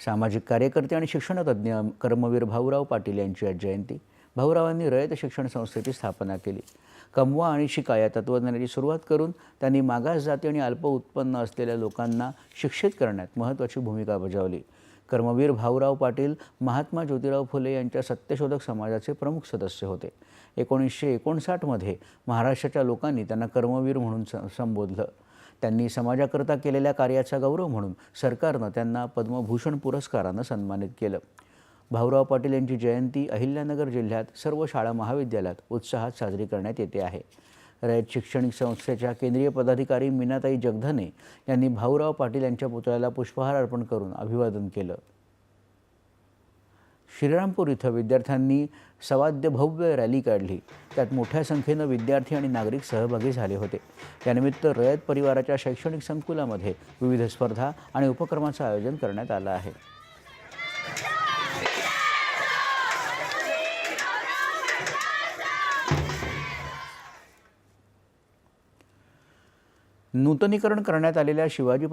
सामाजिक कार्यकर्ते आणि शिक्षणतज्ज्ञ कर्मवीर भाऊराव पाटील यांची आज जयंती. भाऊरावांनी रयत शिक्षण संस्थेची स्थापना केली. कमवा आणि शिका या तत्त्वज्ञानाची सुरुवात करून त्यांनी मागास जाती आणि अल्प उत्पन्न असलेल्या लोकांना शिक्षित करण्यात महत्त्वाची भूमिका बजावली. कर्मवीर भाऊराव पाटील महात्मा ज्योतिराव फुले यांच्या सत्यशोधक समाजाचे प्रमुख सदस्य होते. एकोणीसशे एकोणसाठमध्ये महाराष्ट्राच्या लोकांनी त्यांना कर्मवीर म्हणून स संबोधलं. त्यांनी समाजाकरता केलेल्या कार्याचा गौरव म्हणून सरकारनं त्यांना पद्मभूषण पुरस्कारानं सन्मानित केलं. भाऊराव पाटील यांची जयंती अहिल्यानगर जिल्ह्यात सर्व शाळा महाविद्यालयात उत्साहात साजरी करण्यात येते आहे. रयत शैक्षणिक संस्थेच्या केंद्रीय पदाधिकारी मीनाताई जगधने यांनी भाऊराव पाटील यांच्या पुतळ्याला पुष्पहार अर्पण करून अभिवादन केलं. श्रीरामपूर इथं विद्यार्थ्यांनी सवाद्य भव्य रॅली काढली. त्यात मोठ्या संख्येनं विद्यार्थी आणि नागरिक सहभागी झाले होते. त्यानिमित्त रयत परिवाराच्या शैक्षणिक संकुलामध्ये विविध स्पर्धा आणि उपक्रमाचं आयोजन करण्यात आलं आहे. नूतनीकरण करण्यात आलेल्या शिवाजी